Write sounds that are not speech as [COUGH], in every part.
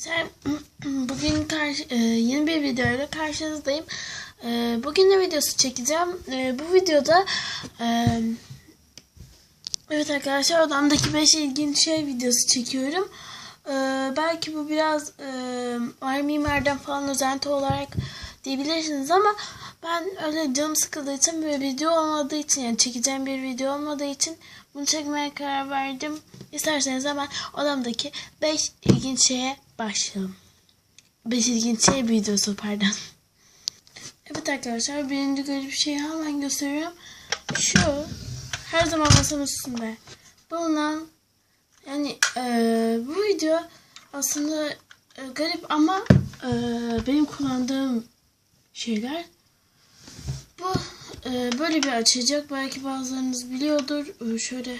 Sen [CLEARS THROAT] bugün karşı, e, yeni bir videoyla karşınızdayım. E, bugün ne videosu çekeceğim? E, bu videoda evet arkadaşlar odamdaki 5 ilginç şey videosu çekiyorum. Belki bu biraz e, Ay Mimer'den falan özenti olarak diyebilirsiniz ama ben öyle canım sıkıldığı için böyle video olmadığı için yani çekeceğim bir video olmadığı için bunu çekmeye karar verdim. İsterseniz hemen odamdaki 5 ilginç şeye başlayalım. 5 ilginç şey videosu pardon. Evet arkadaşlar birinci garip şeyi hemen gösteriyorum. Şu her zaman masanın üstünde bulunan yani e, bu video aslında e, garip ama e, benim kullandığım şeyler. Bu e, böyle bir açacak. Belki bazılarınız biliyordur. E, şöyle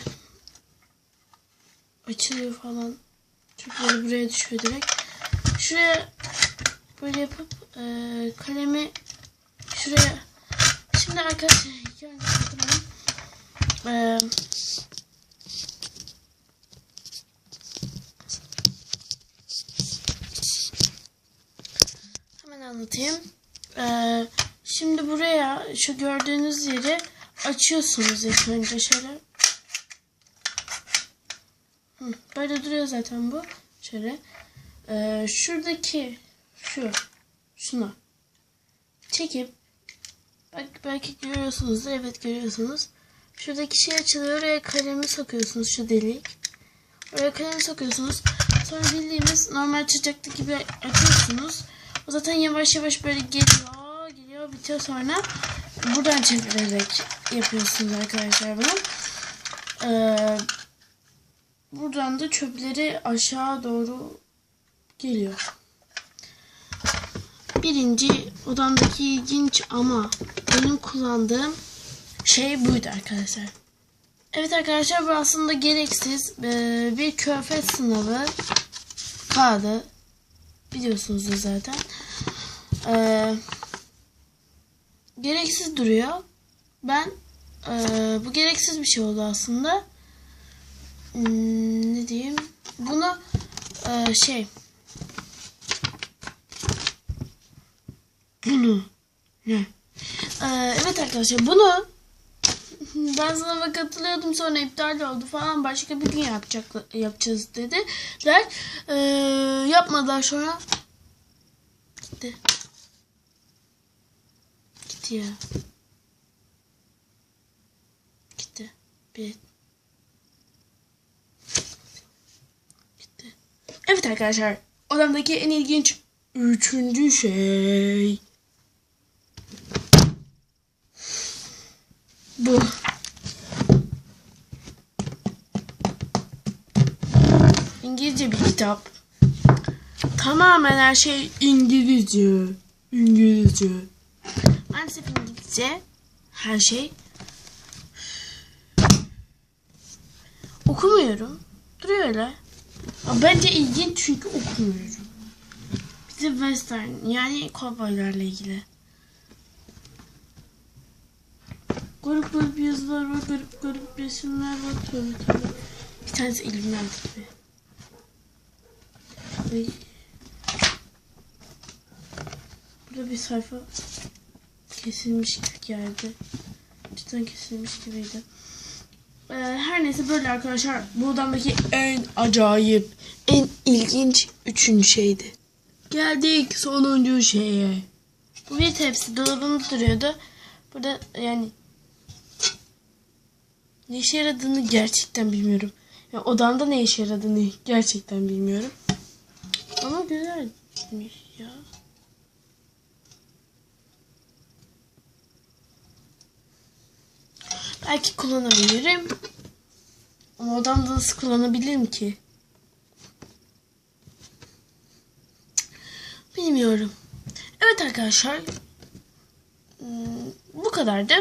açılıyor falan. Böyle buraya düşüyor direkt. Şuraya böyle yapıp e, kalemi şuraya şimdi arkadaşlar hatırlayayım. E, hemen anlatayım. E, şimdi buraya şu gördüğünüz yeri açıyorsunuz ilk önce şöyle. Böyle duruyor zaten bu. Şöyle. Ee, şuradaki şu şunu çekip bak belki görüyorsunuz da evet görüyorsunuz. Şuradaki şey açılıyor. Oraya kalemi sokuyorsunuz şu delik. Oraya kalemi sokuyorsunuz. Sonra bildiğimiz normal çiçekte gibi açıyorsunuz. O zaten yavaş yavaş böyle geliyor, geliyor, bitiyor sonra buradan çevirerek yapıyorsunuz arkadaşlar bunu. Ee, buradan da çöpleri aşağı doğru geliyor. Birinci odamdaki ilginç ama benim kullandığım şey buydu arkadaşlar. Evet arkadaşlar bu aslında gereksiz bir köfet sınavı kağıdı. Biliyorsunuzdur zaten. Ee, gereksiz duruyor. Ben bu gereksiz bir şey oldu aslında. Hmm, ne diyeyim? Bunu ee, şey bunu ne? Ee, evet arkadaşlar bunu ben sınava katılıyordum sonra iptal oldu falan başka bir gün yapacak yapacağız dediler. Ee, yapmadılar sonra gitti. Gitti ya. Gitti. Bir Evet arkadaşlar odamdaki en ilginç üçüncü şey bu. İngilizce bir kitap. Tamamen her şey İngilizce. İngilizce. Maalesef İngilizce. Her şey. Okumuyorum. Duruyor öyle. Bence ilginç çünkü okumuyorum. Bize western yani kovboylarla ilgili. Garip garip yazılar var, garip garip resimler var. Tabii tabii. Bir tanesi elimden gibi. Ay. Burada bir sayfa kesilmiş gibi geldi. Cidden kesilmiş gibiydi. Ee, her neyse böyle arkadaşlar bu odamdaki en acayip, en ilginç üçüncü şeydi. Geldik sonuncu şeye. Bu bir tepsi dolabımda duruyordu. Burada yani ne işe yaradığını gerçekten bilmiyorum. Yani odamda ne işe yaradığını gerçekten bilmiyorum. Ama güzelmiş ya. Belki kullanabilirim. Ama odamda nasıl kullanabilirim ki? Bilmiyorum. Evet arkadaşlar. Hmm, Bu kadardı.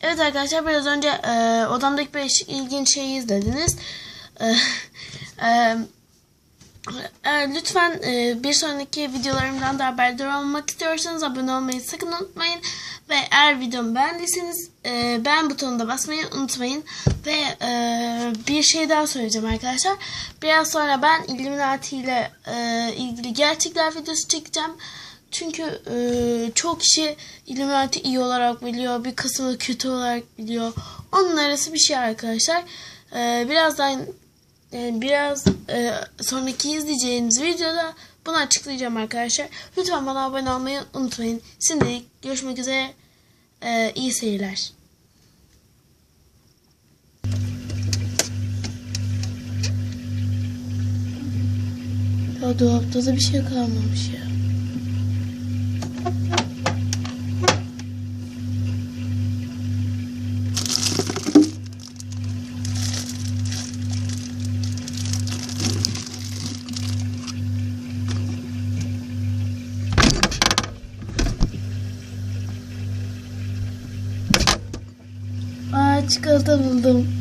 Evet arkadaşlar biraz önce e, odamdaki beş ilginç şeyi izlediniz. E, [LAUGHS] e, e, lütfen e, bir sonraki videolarımdan da haberdar olmak istiyorsanız abone olmayı sakın unutmayın. Ve eğer videomu beğendiyseniz e, beğen butonuna basmayı unutmayın. Ve e, bir şey daha söyleyeceğim arkadaşlar. Biraz sonra ben Illuminati ile e, ilgili gerçekler videosu çekeceğim. Çünkü e, çok kişi Illuminati iyi olarak biliyor. Bir kısmı kötü olarak biliyor. Onun arası bir şey arkadaşlar. E, birazdan yani biraz e, sonraki izleyeceğiniz videoda bunu açıklayacağım arkadaşlar. Lütfen bana abone olmayı unutmayın. Şimdi görüşmek üzere. E, iyi seyirler. Ya dolapta da bir şey kalmamış ya. Çikolata buldum.